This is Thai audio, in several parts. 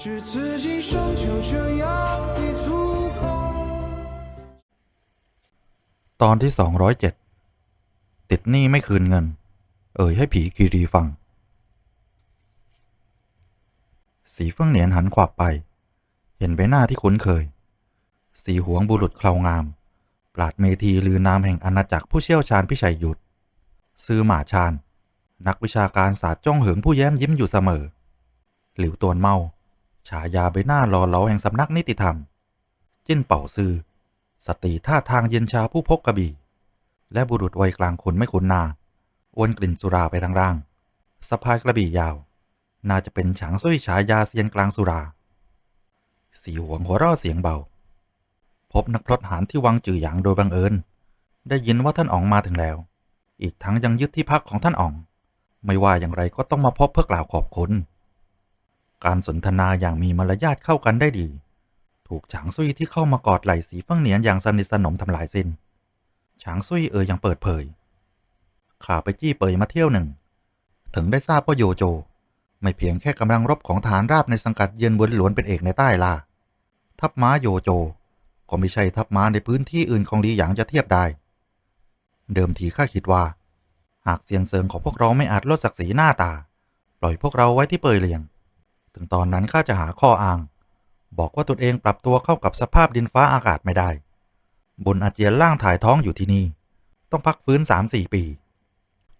只此今生就这样一足够。 ตอนที่สองร้อยเจ็ดติดหนี้ไม่คืนเงิน เอ่ยให้ผีคีรีฟัง สีเฟื่องเหนียนหันขวับไป เห็นใบหน้าที่คุ้นเคย สีหวงบุรุษเครางาม ปราดเมธีลือนามแห่งอาณาจักรผู้เชี่ยวชาญพิชัยยุทธซื้อหมาชาญ นักวิชาการศาสตร์จ้องเหิงผู้แย้มยิ้มอยู่เสมอ หลิวตวนเมา ฉายาใบหน้ารอเหลาแห่งสำนักนิติธรรม จิ้นเป่าซือ สตรีท่าทางเย็นชาผู้พกกระบี่ และบุรุษวัยกลางคนไม่คุ้นหนาวนกลิ่นสุราไปทางร่างสะพายกระบี่ยาว น่าจะเป็นฉางซุยฉายาเซียนกลางสุรา สีหวงหัวราะเสียงเบา พบนักพรตหารที่วังจื่อหยางโดยบังเอิญ ได้ยินว่าท่านอ๋องมาถึงแล้ว อีกทั้งยังยึดที่พักของท่านอ๋อง ไม่ว่าอย่างไรก็ต้องมาพบเพื่อกล่าวขอบคุณ การสนทนาอย่างมีมารยาทเข้ากันได้ดี ถูกฉางซุยที่เข้ามากอดไหล่สีฟั่งเหนียนอย่างสนิทสนมทำลายสิ้นฉางซุยเอ่ยอย่างเปิดเผยข้าไปจี้เปยมาเที่ยวหนึ่ง ถึงได้ทราบว่าโยโจ ไม่เพียงแค่กำลังรบของฐานราบในสังกัดเยือนบนหลวนเป็นเอกในใต้ล่าทัพม้าโยโจ ก็ไม่ใช่ทัพม้าในพื้นที่อื่นของลีหยางจะเทียบได้ เดิมทีข้าคิดว่า หากเซียนเซิงของพวกเราไม่อาจลดศักดิ์ศรีหน้าตา ปล่อยพวกเราไว้ที่เปยเลียง ถึงตอนนั้นข้าจะหาข้ออ้าง บอกว่าตนเองปรับตัวเข้ากับสภาพดินฟ้าอากาศไม่ได้ บนอาเจียนล่างถ่ายท้องอยู่ที่นี่ ต้องพักฟื้นสามสี่ปี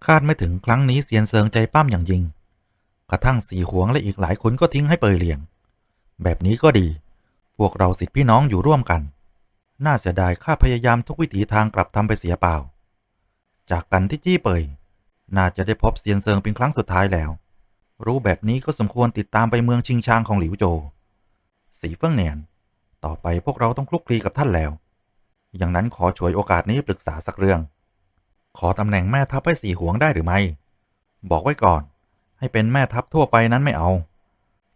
คาดไม่ถึงครั้งนี้เซียนเซิงใจปั้มอย่างยิ่งกระทั่งสี่หวงและอีกหลายคนก็ทิ้งให้เปยเลียง แบบนี้ก็ดี พวกเราสิทธิพี่น้องอยู่ร่วมกัน น่าเสียดายข้าพยายามทุกวิถีทางกลับทำไปเสียเปล่า จากกันที่จี้เปย น่าจะได้พบเซียนเซิงเป็นครั้งสุดท้ายแล้ว รู้แบบนี้ก็สมควรติดตามไปเมืองชิงชางของหลิวโจ สีเฟิ่งเนียน ต่อไปพวกเราต้องคลุกคลีกับท่านแล้ว อย่างนั้นขอฉวยโอกาสนี้ปรึกษาสักเรื่อง ขอตำแหน่งแม่ทัพให้สีหวงได้หรือไม่ บอกไว้ก่อน ให้เป็นแม่ทัพทั่วไปนั้นไม่เอา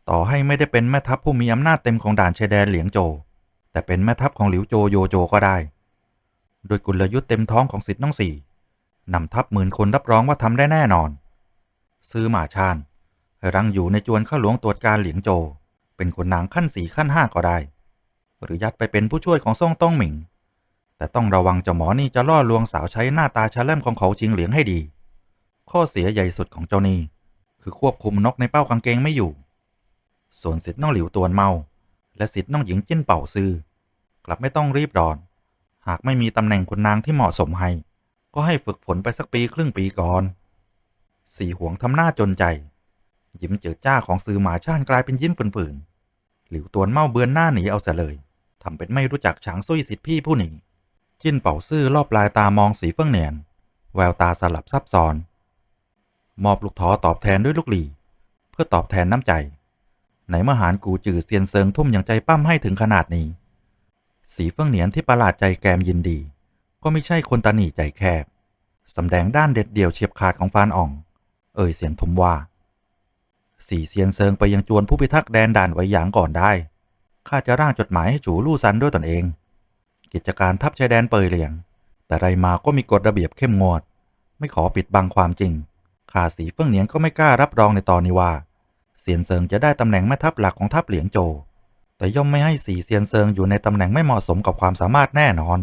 ต่อให้ไม่ได้เป็นแม่ทัพผู้มีอำนาจเต็มของด่านชายแดนเหลียงโจ แต่เป็นแม่ทัพของหลิวโจโยโจก็ได้ โดยกุลยุทธ์เต็มท้องของสิทธิ์น้องสี่นำทัพหมื่นคนรับรองว่าทำได้แน่นอน ซื้อหมาชาญ รังอยู่ในจวนข้าหลวงตรวจการเหลียงโจ เป็นคนนางขั้นสี่ขั้นห้าก็ได้ หรือยัดไปเป็นผู้ช่วยของซ่งต้องหมิง แต่ต้องระวังเจ้าหมอนี่จะล่อลวงสาวใช้หน้าตาชาแลมของเขาชิงเหลียงให้ดี ข้อเสียใหญ่สุดของเจ้านี่คือควบคุมนกในเป้ากางเกงไม่อยู่ ส่วนสิทธิ์น้องหลิวตวนเมา และสิทธิ์น้องหญิงจิ้นเป่าซือกลับไม่ต้องรีบร้อน หากไม่มีตำแหน่งคุณนางที่เหมาะสมให้ ก็ให้ฝึกฝนไปสักปีครึ่งปีก่อน สี่ห่วงทำหน้าจนใจ ยิ้มเจิดจ้าของซือหมาช่านกลายเป็นยิ้มฝืนๆหลิวตวนเมาเบือนหน้าหนีเอาเสียเลยทำเป็นไม่รู้จักฉางซุยสิทธิพี่ผู้หนีจิ้นเป่าซื่อรอบปลายตามองสีเฟื่องเนียน แววตาสลับซับซ้อน มอบลูกท้อตอบแทนด้วยลูกหลี เพื่อตอบแทนน้ำใจ ไหนเมื่อหารกูจือเซียนเซิงทุ่มอย่างใจปั้มให้ถึงขนาดนี้ สีเฟื่องเหนียนที่ประหลาดใจแกมยินดี ก็ไม่ใช่คนตาหนีใจแคบสำแดงด้านเด็ดเดี่ยวเฉียบขาดของฟานอ่อง เอ่ยเสียงทุมว่า สี่เซียนเซิงไปยังจวนผู้พิทักษ์แดนด่านไว้หยางก่อนได้ ข้าจะร่างจดหมายให้จูลู่ซันด้วยตนเอง กิจการทัพชายแดนเปยเหลียง แต่ไรมาก็มีกฎระเบียบเข้มงวด ไม่ขอปิดบังความจริง ข้าสีเฟื่องเหนียนก็ไม่กล้ารับรองในตอนนี้ว่า เซียนเซิงจะได้ตำแหน่งแม่ทัพหลักของทัพเหลียงโจ แต่ย่อมไม่ให้สีเซียนเซิงอยู่ในตำแหน่งไม่เหมาะสมกับความสามารถแน่นอน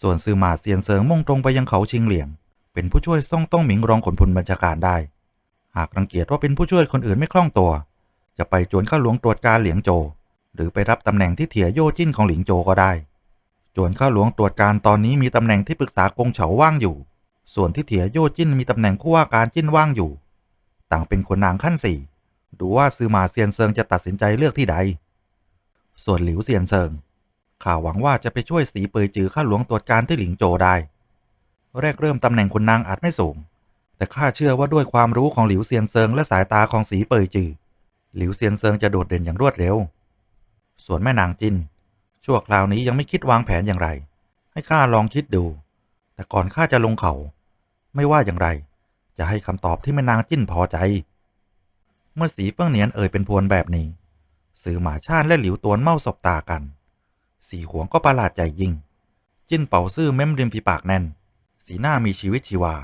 ส่วนซือหมาเซียนเซิงมุ่งตรงไปยังเขาชิงเหลียง เป็นผู้ช่วยซ่องต้องหมิงรองขนพลบัญชาการได้ หากรังเกียจว่าเป็นผู้ช่วยคนอื่นไม่คล่องตัว จะไปจวนข้าหลวงตรวจการเหลียงโจ หรือไปรับตำแหน่งที่เถียโย่จิ้นของหลิงโจก็ได้ จวนข้าหลวงตรวจการตอนนี้มีตำแหน่งที่ปรึกษากงเฉาว่างอยู่ ส่วนที่เถียโย่จิ้นมีตำแหน่งผู้ว่าการจิ้นว่างอยู่ ต่างเป็นคนนางขั้นสี่ดูว่าซือมาเซียนเซิงจะตัดสินใจเลือกที่ใด ส่วนหลิวเซียนเซิงข้าวหวังว่าจะไปช่วยสีเปยจือข้าหลวงตรวจการที่หลิงโจได้ แรกเริ่มตำแหน่งคุณนางอาจไม่สูง แต่ข้าเชื่อว่าด้วยความรู้ของหลิวเซียนเซิงและสายตาของสีเปยจือ หลิวเซียนเซิงจะโดดเด่นอย่างรวดเร็ว ส่วนแม่นางจินชั่วคราวนี้ยังไม่คิดวางแผนอย่างไร ให้ข้าลองคิดดู แต่ก่อนข้าจะลงเขา ไม่ว่าอย่างไร จะให้คำตอบที่แม่นางจิ้นพอใจ เมื่อสีเฟื่องเหนียนเอ่ยเป็นพวนแบบนี้ สื่อหมาชาติและหลิวตวนเมาสบตากัน สีหวงก็ประหลาดใจยิ่ง จิ้นเป่าซื่อเม้มริมฝีปากแน่น สีหน้ามีชีวิตชีวา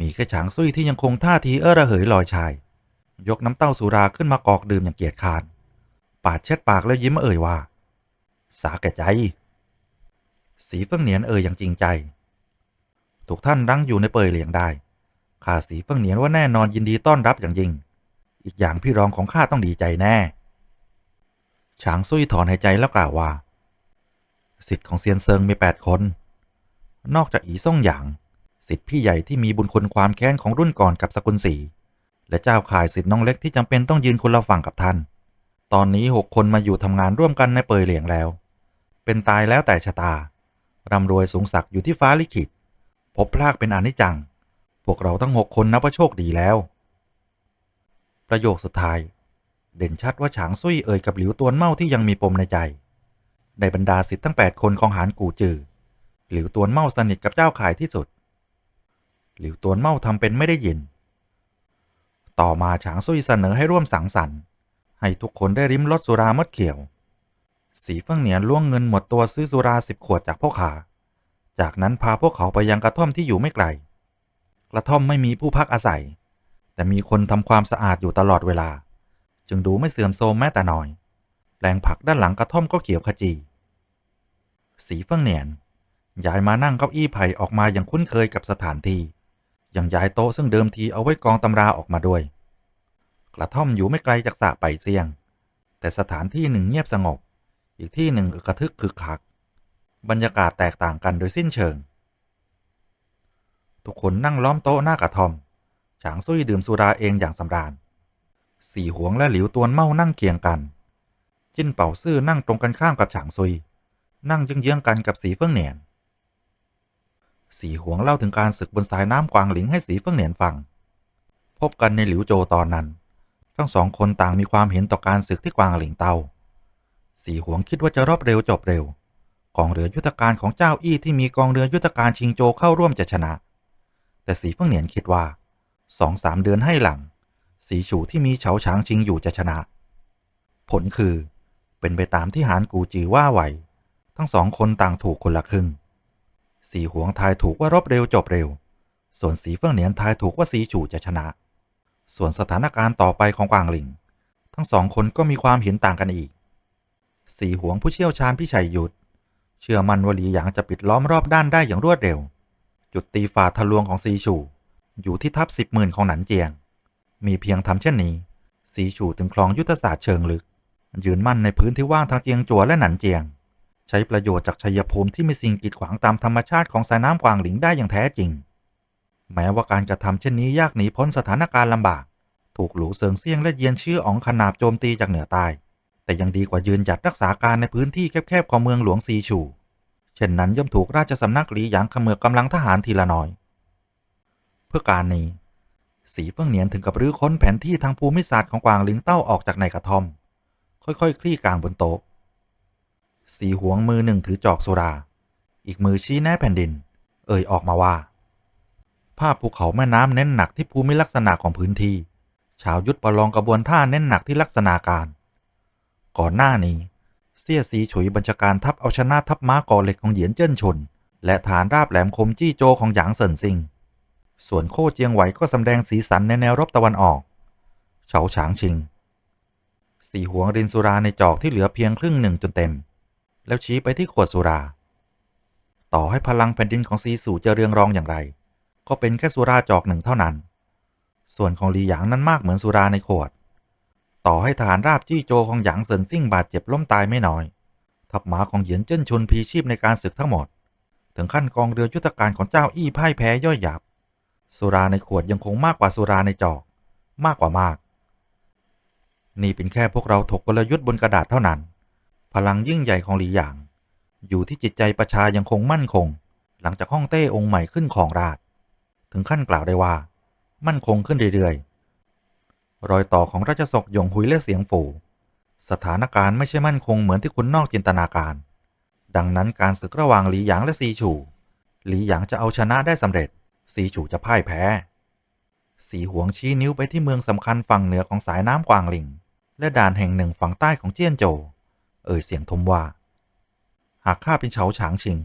มีแค่ฉางซุยที่ยังคงท่าทีเอ้อระเหยลอยชาย ยกน้ำเต้าสุราขึ้นมากอกดื่มอย่างเกียจคานปาดเช็ดปากแล้วยิ้มเอ่ยว่า สาแก่ใจ สีเฟิงเหนียนเอ่ยอย่างจริงใจ ถูกท่านรั้งอยู่ในเปยเหลียงได้ข้าสีเฟิงเหนียนว่าแน่นอนยินดีต้อนรับอย่างยิ่ง อีกอย่างพี่รองของข้าต้องดีใจแน่ฉางซุยถอนหายใจแล้วกล่าวว่า สิทธิ์ของเซียนเซิงมีแปดคน นอกจากอีซ่งหยาง สิทธิ์พี่ใหญ่ที่มีบุญคุณความแค้นของรุ่นก่อนกับสกุลสีและเจ้าข่ายสิทธิ์น้องเล็กที่จำเป็นต้องยืนคนละฝั่งกับท่าน ตอนนี้หกคนมาอยู่ทำงานร่วมกันในเปยเหลียงแล้ว เป็นตายแล้วแต่ชะตาร่ำรวยสูงสักอยู่ที่ฟ้าลิขิต พบพลากเป็นอนิจจัง พวกเราทั้งหกคนนับว่าโชคดีแล้ว ประโยคสุดท้าย เด่นชัดว่าฉางซุยเอ่ยกับหลิวตวนเมาที่ยังมีปมในใจ ในบรรดาสิทธิ์ทั้ง 8 คนของหานกูจือ หลิวตวนเมาสนิทกับเจ้าข่ายที่สุด หลิวตวนเมาทำเป็นไม่ได้ยิน ต่อมาฉางซุยเสนอให้ร่วมสังสรรค์ ให้ทุกคนได้ริมรสสุรามดเขียว สีเฟิงเหนียนล่วงเงินหมดตัวซื้อสุราสิบขวดจากพ่อขาจากนั้นพาพวกเขาไปยังกระท่อมที่อยู่ไม่ไกล กระท่อมไม่มีผู้พักอาศัย แต่มีคนทำความสะอาดอยู่ตลอดเวลา จึงดูไม่เสื่อมโทรมแม้แต่น้อยแปลงผักด้านหลังกระท่อมก็เขียวขจี สีเฟิงเหนียนย้ายมานั่งเก้าอี้ไผ่ออกมาอย่างคุ้นเคยกับสถานที่ ยังย้ายโต๊ะซึ่งเดิมทีเอาไว้กองตำราออกมาด้วย กระท่อมอยู่ไม่ไกลจากสระไปเสียง แต่สถานที่หนึ่งเงียบสงบ อีกที่หนึ่งกระทึกคึกคัก บรรยากาศแตกต่างกันโดยสิ้นเชิง ทุกคนนั่งล้อมโต๊ะหน้ากระท่อม ฉางซุยดื่มสุราเองอย่างสำราญ สี่หวงและหลิวตวนเมานั่งเคียงกัน จิ้นเป่าซื่อนั่งตรงกันข้ามกับฉางซุย นั่งเยื้องๆกันกับสีเฟิงเหนียน สีหวงเล่าถึงการศึกบนสายน้ำกวางหลิงให้สีเฟิงเหนียนฟัง พบกันในหลิวโจตอนนั้น ทั้งสองคนต่างมีความเห็นต่อการศึกที่กวางหลิงเตา สีหวงคิดว่าจะรอบเร็วจบเร็วกองเรือยุทธการของเจ้าอี้ที่มีกองเรือยุทธการชิงโจเข้าร่วมจะชนะ แต่สีเฟิงเหนียนคิดว่าสองสามเดือนให้หลัง สีฉูที่มีเฉาฉางชิงอยู่จะชนะ ผลคือ เป็นไปตามที่หานกูจือว่าไหว ทั้งสองคนต่างถูกคนละครึ่ง สีหวงทายถูกว่ารบเร็วจบเร็ว ส่วนสีเฟิงเหนียนทายถูกว่าสีฉู่จะชนะ ส่วนสถานการณ์ต่อไปของกวางหลิง ทั้งสองคนก็มีความเห็นต่างกันอีก สีหวงผู้เชี่ยวชาญพี่ชัยหยุด เชื่อมันว่าหลีหยางจะปิดล้อมรอบด้านได้อย่างรวดเร็ว จุดตีฝ่าทะลวงของซีฉู่อยู่ที่ทับสิบหมื่นของหนันเจียง มีเพียงทำเช่นนี้ สีฉู่ถึงคลองยุทธศาสตร์เชิงลึก ยืนมั่นในพื้นที่ว่างทางเจียงจัวและหนันเจียง ใช้ประโยชน์จากชัยภูมิที่มีสิ่งกีดขวางตามธรรมชาติของสายน้ำกวางหลิงได้อย่างแท้จริง แม้ว่าการกระทำเช่นนี้ยากหนีพ้นสถานการณ์ลำบาก ถูกหลูเซิงเซี่ยงและเยียนชื่ออองขนาบโจมตีจากเหนือใต้แต่ยังดีกว่ายืนหยัดรักษาการในพื้นที่แคบๆของเมืองหลวงซีฉูเช่นนั้นย่อมถูกราชสำนักหลีหยางขมือกำลังทหารทีละน้อย เพื่อการนี้ สีเฟิงเหนียนถึงกับรื้อค้นแผนที่ทางภูมิศาสตร์ของกวางหลิงเต้าออกจากในกระท่อม ค่อยๆ คลี่กลางบนโต๊ะ สีหวงมือหนึ่งถือจอกสุรา อีกมือชี้แน่แผ่นดิน เอ่ยออกมาว่า ภาพภูเขาแม่น้ำเน้นหนักที่ภูมิลักษณะของพื้นที่ ชาวยุทธประลองกระบวนท่าเน้นหนักที่ลักษณะการ ก่อนหน้านี้ เสี่ยสีฉุยบัญชาการทัพเอาชนะทัพม้ากอเหล็กของเหยียนเจิ้นชน และฐานราบแหลมคมจี้โจของหยางเซินซิง ส่วนโคเจียงไหวก็สำแดงสีสันในแนวรบตะวันออก เฉาฉางชิง สีหวงรินสุราในจอกที่เหลือเพียงครึ่งหนึ่งจนเต็ม แล้วชี้ไปที่ขวดสุรา ต่อให้พลังแผ่นดินของซีสู่จะเรืองรองอย่างไร ก็เป็นแค่สุราจอกหนึ่งเท่านั้น ส่วนของหลีหยางนั้นมากเหมือนสุราในขวด ต่อให้ทหารราบจี้โจของหยางเซินซิ่งบาดเจ็บล้มตายไม่น้อย ทัพหมาของเหยียนเจิ้นชุนพีชีพในการศึกทั้งหมด ถึงขั้นกองเรือยุทธการของเจ้าอี้พ่ายแพ้ย่อยยับ สุราในขวดยังคงมากกว่าสุราในจอก มากกว่ามาก นี่เป็นแค่พวกเราถกกลยุทธ์บนกระดาษเท่านั้น พลังยิ่งใหญ่ของหลีหยาง อยู่ที่จิตใจประชายังคงมั่นคง หลังจากฮ่องเต้องค์ใหม่ขึ้นของราช ถึงขั้นกล่าวได้ว่า มั่นคงขึ้นเรื่อยๆ รอยต่อของราชสกหยงหุยและเสียงฝูสถานการณ์ไม่ใช่มั่นคงเหมือนที่คุณนอกจินตนาการ ดังนั้นการศึกระหว่างหลีหยางและซีฉูหลีหยางจะเอาชนะได้สำเร็จ ซีฉูจะพ่ายแพ้ สีหวงชี้นิ้วไปที่เมืองสำคัญฝั่งเหนือของสายน้ำกวางหลิง และด่านแห่งหนึ่งฝั่งใต้ของเจี้ยนโจว เอ่ยเสียงทมว่า หากข้าเป็นเฉาฉางชิง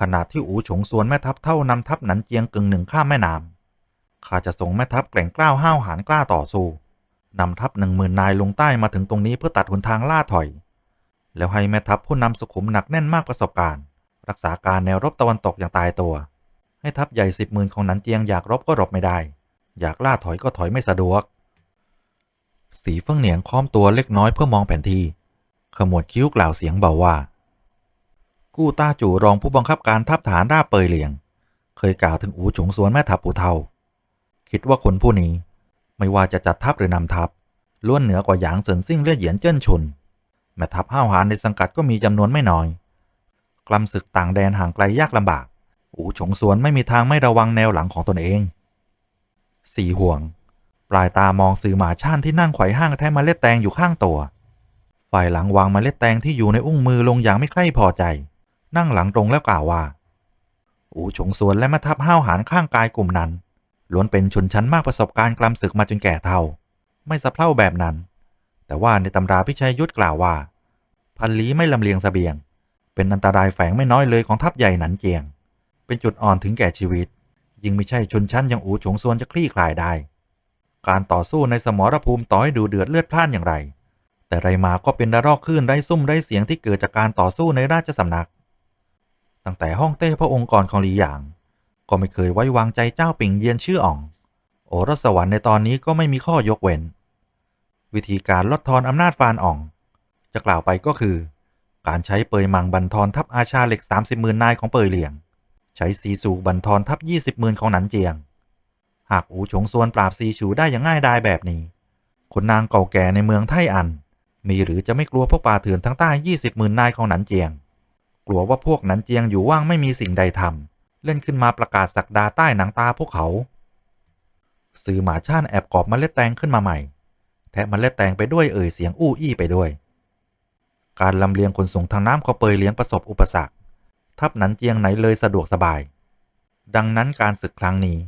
ขนาดที่อูฉงซวนแม่ทัพเท่านำทัพหนันเจียงกึ่งหนึ่งข้ามแม่น้ำข้าจะส่งแม่ทัพแกร่งกล้าวห้าวหาญกล้าต่อสู้นำทัพหนึ่งหมื่นนายลงใต้มาถึงตรงนี้เพื่อตัดหนทางล่าถอย แล้วให้แม่ทัพผู้นำสุขุมหนักแน่นมากประสบการณ์ รักษาการแนวรบตะวันตกอย่างตายตัว ให้ทัพใหญ่สิบหมื่นของหนันเจียงอยากรบก็รบไม่ได้ อยากล่าถอยก็ถอยไม่สะดวก สีเฟิงเหนียงค้อมตัวเล็กน้อยเพื่อมองแผนที่ ขมวดคิ้วกล่าวเสียงเบาว่า กู้ต้าจู่รองผู้บังคับการทัพฐานราบเปยเหลียง เคยกล่าวถึงอูฉงสวนแม่ทัพปูเทาคิดว่าคนผู้นี้ไม่ว่าจะจัดทัพหรือนำทัพล้วนเหนือกว่าหยางเซินซิ่งเลี่ยเหยียนเจิ้นชุน แม่ทัพห้าวหาญในสังกัดก็มีจำนวนไม่น้อยกลำศึกต่างแดนห่างไกลยากลำบาก อูฉงสวนไม่มีทางไม่ระวังแนวหลังของตนเอง สี่ห่วง ปลายตามองสื่อหมาช่านที่นั่งไขว่ห้างแท้เมล็ดแตงอยู่ข้างตัว ฝ่ายหลังวางเมล็ดแตงที่อยู่ในอุ้งมือลงอย่างไม่ใคร่พอใจ นั่งหลังตรงแล้วกล่าวว่า อูฉงสวนและม่ทัพห้าวหาญข้างกายกลุ่มนั้นล้วนเป็นชนชั้นมากประสบการณ์กลำศึกมาจนแก่เท่า ไม่สะเพร่าแบบนั้น แต่ว่าในตำราพิชัยยุทธกล่าวว่า พันลี้ไม่ลำเลียงสเสบียง เป็นอันตรายแฝงไม่น้อยเลยของทัพใหญ่หนันเจียง เป็นจุดอ่อนถึงแก่ชีวิต ยิ่งไม่ใช่ชนชั้นอย่างอูฉงซวนจะคลี่คลายได้ การต่อสู้ในสมรภูมิต่อให้ดูเดือดเลือดพล่านอย่างไร แต่ไรมาก็เป็นระลอกคลื่นไร้ซุ่มไร้เสียงที่เกิดจากการต่อสู้ในราชสำนัก ตั้งแต่ห้องเต้พระองค์ก่อนของหลีหยาง ก็ไม่เคยไว้วางใจเจ้าปิ่งเยียนชื่ออ่อง โอรสวรรค์ในตอนนี้ก็ไม่มีข้อยกเว้น วิธีการลดทอนอำนาจฟานอ่อง จะกล่าวไปก็คือ การใช้เปยมังบันทอนทัพอาชาเหล็ก 30หมื่นนายของเปยเหลียง ใช้ซีสูบันทอนทัพ20หมื่นของหนันเจียง หากอูฉงซวนปราบซีฉูได้อย่างง่ายดายแบบนี้คนนางเก่าแก่ในเมืองไทอัน มีหรือจะไม่กลัวพวกป่าเถื่อนทั้งใต้20หมื่นนายของหนันเจียง กลัวว่าพวกหนันเจียงอยู่ว่างไม่มีสิ่งใดทำเล่นขึ้นมาประกาศสักดาใต้หนังตาพวกเขา สื่อหมาช่านแอบกอบมเมล็ดแตงขึ้นมาใหม่ แทะมเมล็ดแตงไปด้วยเอ่ยเสียงอู้อี้ไปด้วย การลำเลียงขนส่งทางน้ำเขาเปยเลี้ยงประสบอุปสรรค ทัพหนันเจียงไหนเลยสะดวกสบาย ดังนั้นการศึกครั้งนี้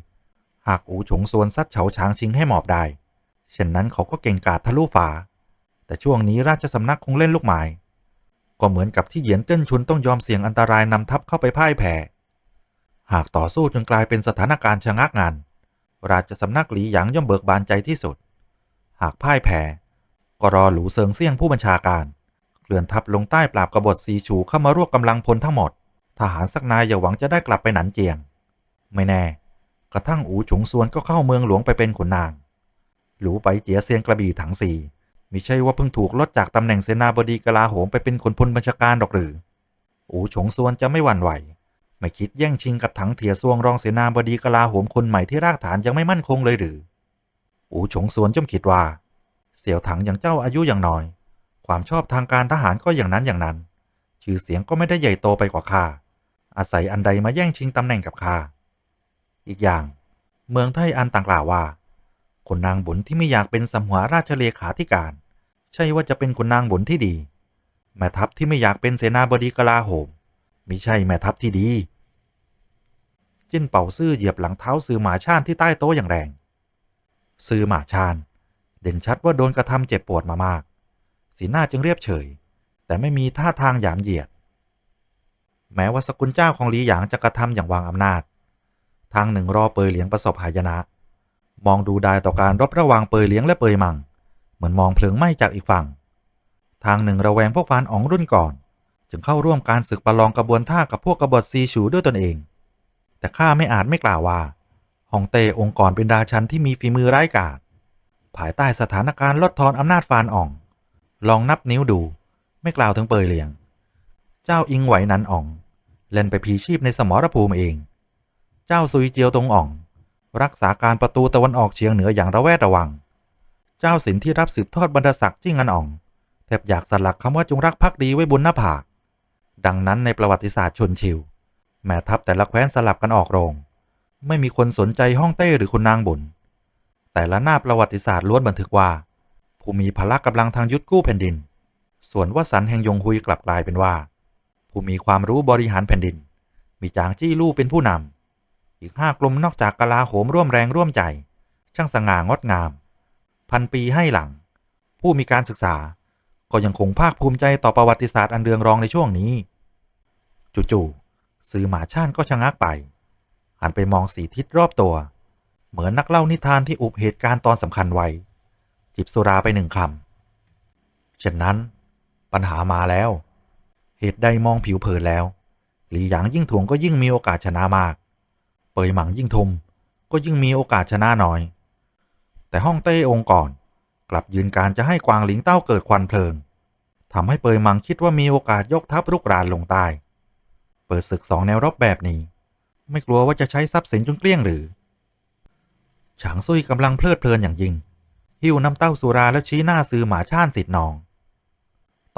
หากอูฉงซวนซัดเฉาช้างชิงให้หมอบได้ เช่นนั้นเขาก็เก่งกาจทะลุฝา แต่ช่วงนี้ราชสำนักคงเล่นลูกหมาย ก็เหมือนกับที่เหยียนเจิ้นชุนต้องยอมเสี่ยงอันตรายนำทัพเข้าไปพ่ายแพ้หากต่อสู้จนกลายเป็นสถานการณ์ชะงักงาน ราชสำนักหลีหยางย่อมเบิกบานใจที่สุด หากพ่ายแพ้ก็รอหลูเซิงเซี่ยงผู้บัญชาการ เคลื่อนทัพลงใต้ปราบกบฏซีชูเข้ามารวบกำลังพลทั้งหมด ทหารสักนายอย่าหวังจะได้กลับไปหนันเจียง ไม่แน่ กระทั่งอูฉงซวนก็เข้าเมืองหลวงไปเป็นขุนนาง หลูไปเจียเซียนกระบี่ถังสี มิใช่ว่าเพิ่งถูกลดจากตำแหน่งเสนาบดีกลาโหมไปเป็นคนพลบัญชาการดอกหรือ อูฉงซวนจะไม่หวั่นไหว ไม่คิดแย่งชิงกับถังเถียซวงรองเสนาบดีกลาโหมคนใหม่ที่รากฐานยังไม่มั่นคงเลยหรือ อูฉงซวนย่อมคิดว่า เสี่ยวถังอย่างเจ้าอายุอย่างน้อย ความชอบทางการทหารก็อย่างนั้นอย่างนั้น ชื่อเสียงก็ไม่ได้ใหญ่โตไปกว่าข้า อาศัยอันใดมาแย่งชิงตำแหน่งกับข้า อีกอย่าง เมืองไทยอันต่างกล่าวว่า คนนางบุญที่ไม่อยากเป็นสมหัวราชเลขาธิการ ใช่ว่าจะเป็นคนนางบุญที่ดี แม่ทัพที่ไม่อยากเป็นเสนาบดีกลาโหมมิใช่แม่ทัพที่ดี จิ้นเป่าซื่อเหยียบหลังเท้าซือหมาชานที่ใต้โต๊ะอย่างแรงซือหมาชานเด่นชัดว่าโดนกระทำเจ็บปวดมามาก สีหน้าจึงเรียบเฉย แต่ไม่มีท่าทางหยามเหยียด แม้ว่าสกุลเจ้าของหลีหยางจะกระทำอย่างวางอำนาจ ทางหนึ่งรอเปยเหลียงประสบหายนะ มองดูไดายต่อการรบระหว่างเปยเหลียงและเปยมัง มือนมองเพลิงไหม้จากอีกฝั่ง ทางหนึ่งระแวงพวกฟานอ๋องรุ่นก่อน จึงเข้าร่วมการศึกประลองกระบวนท่ากับพวกกบฏซีฉูด้วยตนเอง แต่ข้าไม่อาจไม่กล่าวว่าฮองเต้องค์กรเป็นราชันที่มีฝีมือร้ายกาจภายใต้สถานการณ์ลดทอนอำนาจฟานอ่อง ลองนับนิ้วดู ไม่กล่าวถึงเปยเหลียง เจ้าอิงไหวนันอ่อง เล่นไปพีชีพในสมรภูมิเอง เจ้าซุยเจียวตรงอ่อง รักษาการประตูตะวันออกเฉียงเหนืออย่างระแวดระวัง เจ้าสินที่รับสืบทอดบรรดาศักดิ์จิ้งอันอ่อง แทบอยากสลักคำว่าจงรักภักดีไว้บนหน้าผาก ดังนั้นในประวัติศาสตร์ชนชิว แม่ทัพแต่ละแคว้นสลับกันออกโรง ไม่มีคนสนใจห้องเต้หรือคุณนางบุญแต่ละหน้าประวัติศาสตร์ล้วนบันทึกว่า ผู้มีพละกำลังทางยุทธกู้แผ่นดิน ส่วนวสันแห่งยงฮุยกลับกลายเป็นว่า ผู้มีความรู้บริหารแผ่นดิน มีจางจี้ลู่เป็นผู้นำอีกห้ากลุ่มนอกจากกลาโหมร่วมแรงร่วมใจ ช่างสง่างดงาม พันปีให้หลัง ผู้มีการศึกษาก็ยังคงภาคภูมิใจต่อประวัติศาสตร์อันเรืองรองในช่วงนี้ จู่ๆสื่อหมาช่านก็ชะงักไป หันไปมองสีทิศรอบตัว เหมือนนักเล่านิทานที่อุบเหตุการณ์ตอนสำคัญไว้ จิบสุราไปหนึ่งคำเช่นนั้น ปัญหามาแล้ว เหตุใดมองผิวเผินแล้ว หลีหยางยิ่งถ่วงก็ยิ่งมีโอกาสชนะมาก เปยหมังยิ่งทุมก็ยิ่งมีโอกาสชนะน้อย แต่ฮ่องเต้องค์ก่อน กลับยืนการจะให้กวางหลิงเต้าเกิดควันเพลิงทำให้เปยมังคิดว่ามีโอกาสยกทัพรุกรานลงใต้เปิดศึกสองแนวรบแบบนี้ ไม่กลัวว่าจะใช้ทรัพย์สินจนเกลี้ยงหรือฉางซุยกำลังเพลิดเพลินอย่างยิ่ง หิ้วน้ำเต้าสุราแล้วชี้หน้าซื้อหมาช่านสิทธิ์นอง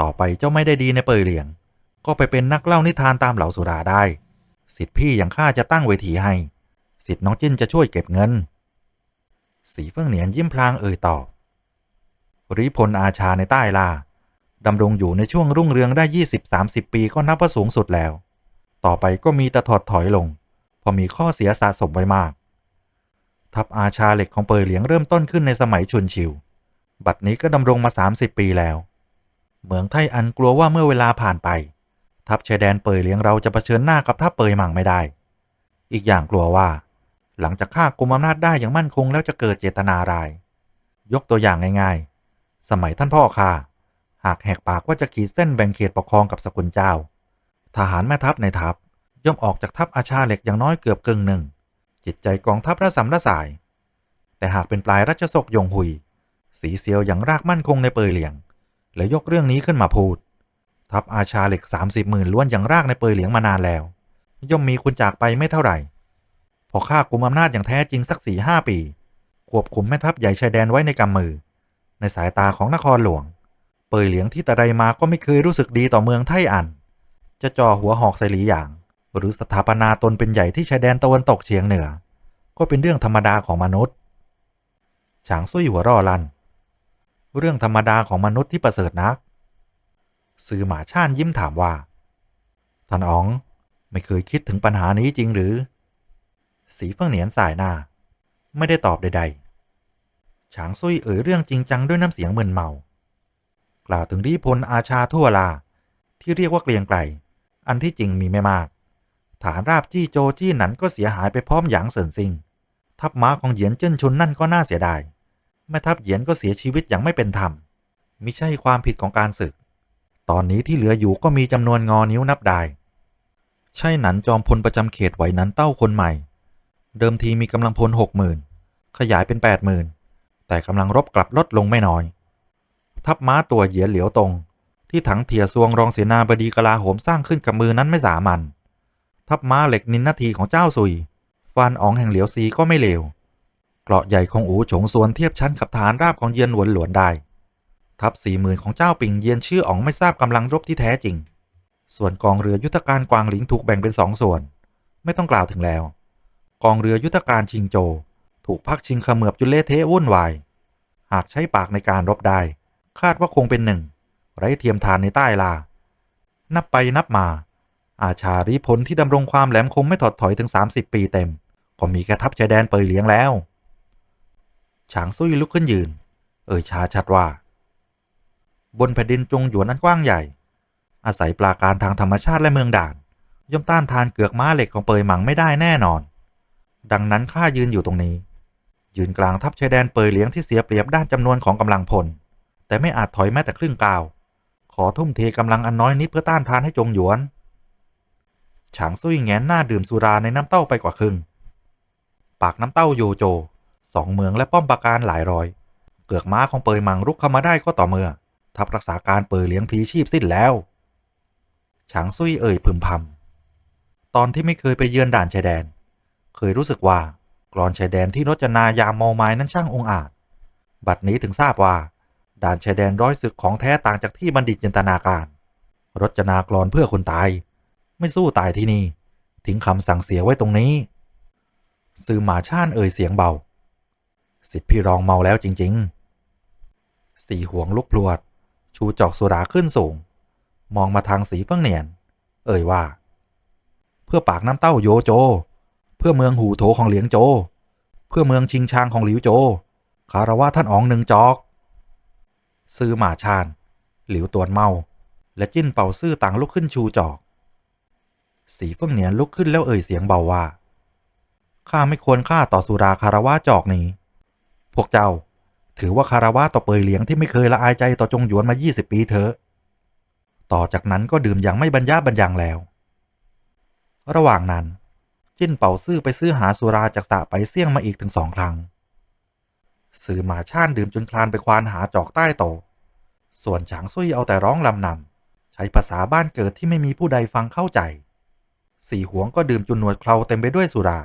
ต่อไปเจ้าไม่ได้ดีในเปยเหลียง ก็ไปเป็นนักเล่านิทานตามเหล่าสุราได้ สิทธิพี่อย่างข้าจะตั้งเวทีให้ สิทธิ์น้องจิ้นจะช่วยเก็บเงิน สีเฟื่องเหนียนยิ้มพลางเอ่ยตอบริพลอาชาในใต้ลาดำรงอยู่ในช่วงรุ่งเรืองได้ 20-30 ปีก็นับว่าสูงสุดแล้ว ต่อไปก็มีแต่ถอดถอยลง พอมีข้อเสียสะสมไว้มาก ทัพอาชาเหล็กของเปยเหลียงเริ่มต้นขึ้นในสมัยชุนชิว บัดนี้ก็ดำรงมา 30 ปีแล้ว เหมืองไทอันกลัวว่าเมื่อเวลาผ่านไป ทัพชายแดนเปยเหลียงเราจะเผชิญหน้ากับทัพเปยหมั่งไม่ได้ อีกอย่างกลัวว่า หลังจากฆ่ากุมอำนาจได้อย่างมั่นคงแล้วจะเกิดเจตนาราย ยกตัวอย่างง่ายๆ สมัยท่านพ่อข้าหากแหกปากว่าจะขีดเส้นแบ่งเขตปกครองกับสกุลเจ้า ทหารแม่ทัพในทัพย่อมออกจากทัพอาชาเหล็กอย่างน้อยเกือบกึ่งหนึ่ง จิตใจกองทัพระสำระสาย แต่หากเป็นปลายรัชสกยงหุย สีเซียวอย่างรากมั่นคงในเปยเหลียง และยกเรื่องนี้ขึ้นมาพูด ทัพอาชาเหล็ก30หมื่นล้วนอย่างรากในเปยเหลียงมานานแล้ว ย่อมมีคุณจากไปไม่เท่าไหร่ อข้ากุมอำนาจอย่างแท้จริงสักสี่ห้าปี ควบคุมแม่ทัพใหญ่ชายแดนไว้ในกำมือ ในสายตาของนครหลวง เปยเหลียงที่แต่ใดมาก็ไม่เคยรู้สึกดีต่อเมืองไทอัน จะจ่อหัวหอกใส่หลีหยาง หรือสถาปนาตนเป็นใหญ่ที่ชายแดนตะวันตกเฉียงเหนือ ก็เป็นเรื่องธรรมดาของมนุษย์ฉางซุยหัวร่อลัน เรื่องธรรมดาของมนุษย์ที่ประเสริฐนักสื่อหมาช่านยิ้มถามว่าท่านอ๋องไม่เคยคิดถึงปัญหานี้จริงหรือ สีเฟิงเหนียนสายหน้า ไม่ได้ตอบใดๆ ฉางซุยเอ่ยเรื่องจริงจังด้วยน้ำเสียงมึนเมา กล่าวถึงรีพลอาชาทั่วลา ที่เรียกว่าเกลียงไกล อันที่จริงมีไม่มาก ฐานราบจี้โจจี้หนันก็เสียหายไปพร้อมหยางเสินซิง ทัพม้าของเหยียนเจิ้นชุนนั่นก็น่าเสียดายแม่ทัพเหยียนก็เสียชีวิตอย่างไม่เป็นธรรมมิใช่ความผิดของการศึก ตอนนี้ที่เหลืออยู่ก็มีจำนวนงอนิ้วนับได้ใช่หนันจอมพลประจำเขตไหวนั้นเต้าคนใหม่ เดิมทีมีกำลังพลหกหมื่นขยายเป็นแปดหมื่นแต่กำลังรบกลับลดลงไม่น้อย ทัพม้าตัวเหยียเหลียวตรง ที่ถังเทียซวงรองเสนาบดีกลาโหมสร้างขึ้นกับมือนั้นไม่สามัญทัพม้าเหล็กนินนาทีของเจ้าสุย ฟานอ๋องแห่งเหลียวซีก็ไม่เลวเกราะใหญ่ของอูฉงซวนเทียบชั้นกับฐานราบของเยียนหวนหลวนได้ ทัพสี่หมื่นของเจ้าปิงเยียนชื่ออ๋องไม่ทราบกำลังรบที่แท้จริง ส่วนกองเรือยุทธการกวางหลิงถูกแบ่งเป็นสองส่วน ไม่ต้องกล่าวถึงแล้ว องเรือยุทธการชิงโจ ถูกพักชิงเขมือบจนเละเทะวุ่นวาย หากใช้ปากในการรบได้ คาดว่าคงเป็นหนึ่ง ไร้เทียมทานในใต้ลา นับไปนับมา อาชาริพลที่ดำรงความแหลมคมไม่ถอดถอยถึง 30 ปีเต็ม ก็มีแค่ทัพชายแดนเปยเหลียงแล้ว ฉางซุยลุกขึ้นยืน เอ่ยชาชัดว่า บนแผ่นดินจงหยวนอันกว้างใหญ่ อาศัยปราการทางธรรมชาติและเมืองด่านย่อมต้านทานเกือกม้าเหล็กของเปยหมังไม่ได้แน่นอน ดังนั้นข้ายืนอยู่ตรงนี้ ยืนกลางทัพชายแดนเปยเหลียงที่เสียเปรียบด้านจำนวนของกำลังพล แต่ไม่อาจถอยแม้แต่ครึ่งก้าว ขอทุ่มเทกำลังอันน้อยนิดเพื่อต้านทานให้จงหยวนฉางซุยแงนหน้าดื่มสุราในน้ำเต้าไปกว่าครึ่ง ปากน้ำเต้าโยโจ สองเมืองและป้อมปราการหลายร้อย เกือกม้าของเปยมังรุกเข้ามาได้ก็ต่อเมื่อ ทัพรักษาการเปยเลี้ยงพีชีพสิ้นแล้วฉางซุยเอ่ยพึมพำตอนที่ไม่เคยไปเยือนด่านชายแดน เคยรู้สึกว่ากรอนชายแดนที่รจนายามมอไม้นั้นช่างองอาจ บัดนี้ถึงทราบว่า ด่านชายแดนร้อยศึกของแท้ต่างจากที่บัณฑิตจินตนาการ รจนากรอนเพื่อคนตาย ไม่สู้ตายที่นี่ ทิ้งคำสั่งเสียไว้ตรงนี้สื่อหมาช่านเอ่ยเสียงเบา สิทธิพี่รองเมาแล้วจริง ๆ สีห่วงลุกพลวด ชูจอกสุราขึ้นสูง มองมาทางสีเฟิ่งเหนียน เอ่ยว่า เพื่อปากน้ำเต้าโยโจ เพื่อเมืองหูโถของเหลียงโจ เพื่อเมืองชิงชางของหลิวโจคารวะท่านอ๋องหนึ่งจอกซื้อหมาชาน หลิวตวนเมา และจิ้นเป่าซื่อต่างลุกขึ้นชูจอก สีเฟิ่งเหนียนลุกขึ้นแล้วเอ่ยเสียงเบาว่าข้าไม่ควรฆ่าต่อสุราคารวะจอกนี้ พวกเจ้า ถือว่าคารวะต่อเปยเหลียงที่ไม่เคยละอายใจต่อจงหยวนมา 20 ปีเถอะ ต่อจากนั้นก็ดื่มอย่างไม่บรรยาบรรยังแล้ว ระหว่างนั้น จิ้นเป่าซื่อไปซื้อหาสุราจากสะไปเสี่ยงมาอีกถึงสองครั้งสื่อหมาช่านดื่มจนคลานไปควานหาจอกใต้โต ส่วนฉางซุยเอาแต่ร้องลำนำใช้ภาษาบ้านเกิดที่ไม่มีผู้ใดฟังเข้าใจ สี่หวงก็ดื่มจนหนวดเคราเต็มไปด้วยสุรา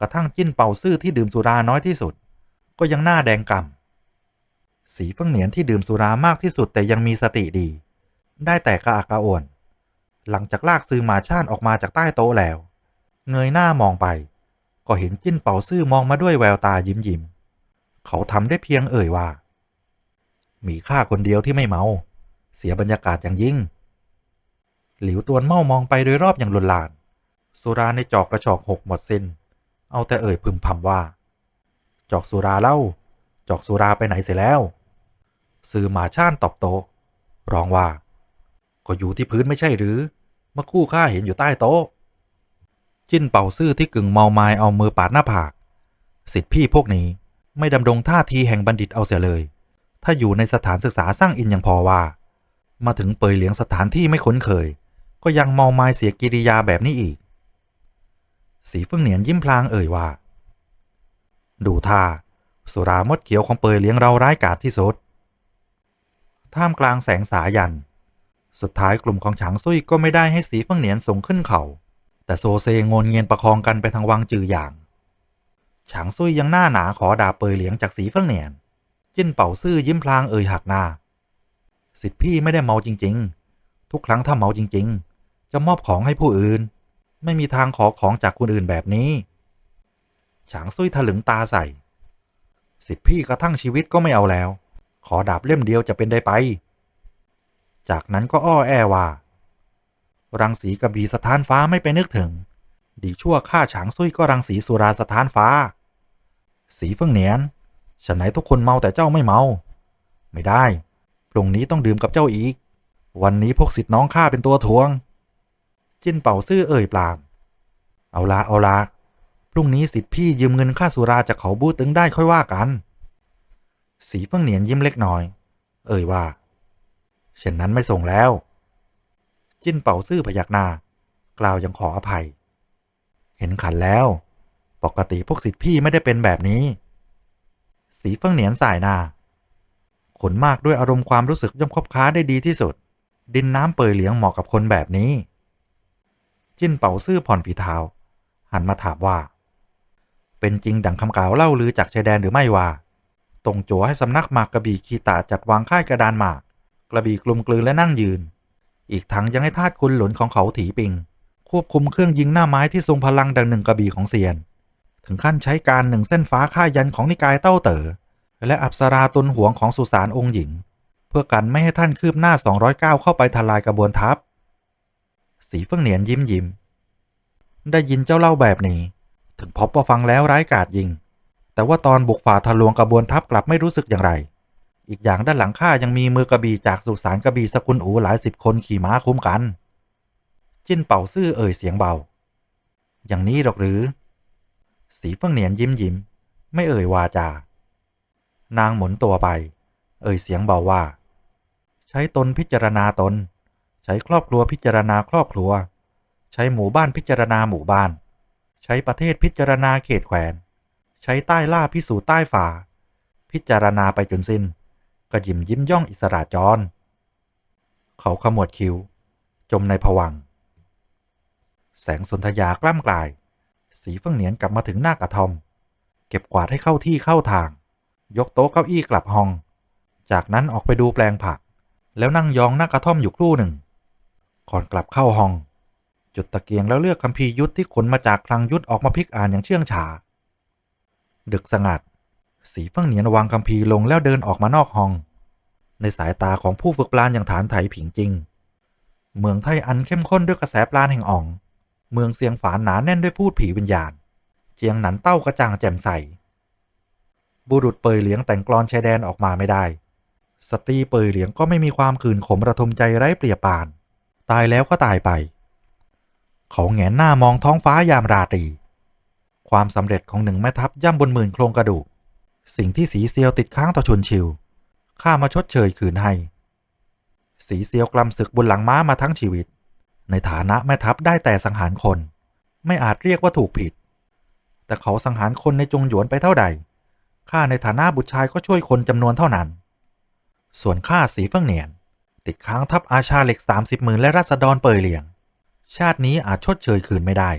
กระทั่งจิ้นเป่าซื่อที่ดื่มสุราน้อยที่สุด ก็ยังหน้าแดงกำสีเฟิงเหนียนที่ดื่มสุรามากที่สุดแต่ยังมีสติดี ได้แต่กระอักกระอ่วน หลังจากลากซื้อหมาช่านออกมาจากใต้โต๊ะแล้ว เงยหน้ามองไป ก็เห็นจิ้นเป่าซื่อมองมาด้วยแววตายิ้มยิ้มๆเขาทำได้เพียงเอ่ยว่า มีข้าคนเดียวที่ไม่เมา เสียบรรยากาศอย่างยิ่ง หลิวตวนเมามองไปโดยรอบอย่างลวนลาน สุราในจอกกระชอกหกหมดสิ้น เอาแต่เอ่ยพึมพำว่า จอกสุราเล่า จอกสุราไปไหนเสียแล้วสื่อหมาช่านตอบโตร้องว่า ก็อยู่ที่พื้นไม่ใช่หรือ เมื่อคู่ข้าเห็นอยู่ใต้โต๊ะ จิ้นเป่าซื่อที่กึ่งเมาไม้เอามือปาดหน้าผากสิทธิพี่พวกนี้ไม่ดำรงท่าทีแห่งบัณฑิตเอาเสียเลย ถ้าอยู่ในสถานศึกษาสร้างอินยังพอว่า มาถึงเปยเหลียงสถานที่ไม่คุ้นเคย ก็ยังเมาไม้เสียกิริยาแบบนี้อีก สีเฟื่องเหนียนยิ้มพลางเอ่ยว่า ดูท่าสุรามดเขียวของเปยเลี้ยงเราร้ายกาจที่สุด ท่ามกลางแสงสายัน สุดท้ายกลุ่มของฉางซุยก็ไม่ได้ให้สีเฟิงเหนียนส่งขึ้นเขา แต่โซเซงนเงียนประคองกันไปทางวังจืออย่าง ฉางซุยยังหน้าหนาขอดาบเปยเหลียงจากสีเฟิงเหนียน จิ้นเป่าซื่อยิ้มพลางเอ่ยหักหน้า สิทธิพี่ไม่ได้เมาจริง ๆ ทุกครั้งถ้าเมาจริง ๆ จะมอบของให้ผู้อื่น ไม่มีทางขอของจากคนอื่นแบบนี้ ฉางซุยถลึงตาใส่ สิทธิพี่กระทั่งชีวิตก็ไม่เอาแล้ว ขอดาบเล่มเดียวจะเป็นได้ไป จากนั้นก็อ้อแอว่า รังสีกระบี่สถานฟ้าไม่ไปนึกถึง ดีชั่วข้าฉางซุยก็รังสีสุราสถานฟ้า สีเฟิงเหนียนฉันไหนทุกคนเมาแต่เจ้าไม่เมา ไม่ได้ พรุ่งนี้ต้องดื่มกับเจ้าอีก วันนี้พวกสิทธิ์น้องข้าเป็นตัวทวง จิ้นเป่าซื่อเอ่ยปลาม เอาละเอาละพรุ่งนี้สิทธิ์พี่ยืมเงินค่าสุราจากเขาบูตึงได้ค่อยว่ากัน สีเฟิงเหนียนยิ้มเล็กน้อย เอ่ยว่า เช่นนั้นไม่ส่งแล้ว จิ้นเป่าซื่อพยักหน้ากล่าวยังขออภัย เห็นขันแล้ว ปกติพวกสิทธิ์พี่ไม่ได้เป็นแบบนี้ สีเฟิงเหนียนสายหน้าขนมากด้วยอารมณ์ความรู้สึกย่อมคบค้าได้ดีที่สุด ดินน้ำเปยเหลียงเหมาะกับคนแบบนี้ จิ้นเป่าซื่อผ่อนฝีเท้า หันมาถามว่า เป็นจริงดังคำกล่าวเล่าลือจากชายแดนหรือไม่ว่าตรงจัวให้สำนักหมากกระบี่คีตาจัดวางค่ายกระดานหมาก กระบี่กลุมกลืนและนั่งยืน อีกทั้งยังให้ทาสคุณหลุนของเขาถีปิง ควบคุมเครื่องยิงหน้าไม้ที่ทรงพลังดังหนึ่งกระบี่ของเซียน ถึงขั้นใช้การหนึ่งเส้นฟ้าค่ายันของนิกายเต้าเต๋อและอับสราตุนห่วงของสุสานองค์หญิง เพื่อกันไม่ให้ท่านคืบหน้า 209 เข้าไปทลายกระบวนทัพ สีเฟื่องเหนียนยิ้มยิ้ม ได้ยินเจ้าเล่าแบบนี้ ถึงพบว่าฟังแล้วร้ายกาจยิง แต่ว่าตอนบุกฝ่าทะลวงกระบวนทัพกลับไม่รู้สึกอย่างไร อีกอย่างด้านหลังข้ายังมีมือกระบี่จากสุสานกระบี่สกุลอูหลายสิบคนขี่ม้าคุ้มกัน จิ้นเป่าซื่อเอ่ยเสียงเบา อย่างนี้หรอกหรือ สีเฟื่องเหนียนยิ้มยิ้ม ไม่เอ่ยวาจา นางหมุนตัวไป เอ่ยเสียงเบาว่า ใช้ตนพิจารณาตน ใช้ครอบครัวพิจารณาครอบครัว ใช้หมู่บ้านพิจารณาหมู่บ้าน ใช้ประเทศพิจารณาเขตแขวน ใช้ใต้ล่าพิสูจน์ใต้ฝ่า พิจารณาไปจนสิ้น ก็ยิ้มยิ้มย่องอิสระจร เขาขมวดคิ้ว จมในผวัง แสงสนธยากล้ำกลาย สีเฟื่องเหนียนกลับมาถึงหน้ากระทอม เก็บกวาดให้เข้าที่เข้าทาง ยกโต๊ะเก้าอี้กลับห้อง จากนั้นออกไปดูแปลงผัก แล้วนั่งยองหน้ากระท่อมอยู่ครู่หนึ่ง ก่อนกลับเข้าห้อง จุดตะเกียงแล้วเลือกคัมภีร์ยุทธที่ขนมาจากคลังยุทธออกมาพลิกอ่านอย่างเชื่องฉาดึกสงัด สีเฟื่งเหนียนวางคัมภีลงแล้วเดินออกมานอกห้อง ในสายตาของผู้ฝึกปลานอย่างฐานไถผิงจริง เมืองไทยอันเข้มข้นด้วยกระแสปลานแห่งอ่อง เมืองเสียงฝานหนาแน่นด้วยพูดผีวิญญาณ เจียงหนันเต้ากระจ่างแจ่มใส บุรุษเปยเหลียงแต่งกลอนชายแดนออกมาไม่ได้ สตรีเปยเหลียงก็ไม่มีความขื่นขมระทมใจไร้เปรียบปาน ตายแล้วก็ตายไป เขาแงนหน้ามองท้องฟ้ายามราตรี ความสำเร็จของหนึ่งแม่ทัพย่ำบนหมื่นโครงกระดูก สิ่งที่สีเซียวติดค้างต่อชุนชิว ข้ามาชดเชยคืนให้ สีเซียวกลำศึกบนหลังม้ามาทั้งชีวิต ในฐานะแม่ทัพได้แต่สังหารคน ไม่อาจเรียกว่าถูกผิด แต่เขาสังหารคนในจงหยวนไปเท่าใด ข้าในฐานะบุตรชายก็ช่วยคนจำนวนเท่านั้น ส่วนข้าสีเฟิ่งเหนียน ติดค้างทัพอาชาเหล็กสามสิบหมื่นและรัษฎรเปยเหลียง ชาตินี้อาจชดเชยคืนไม่ได้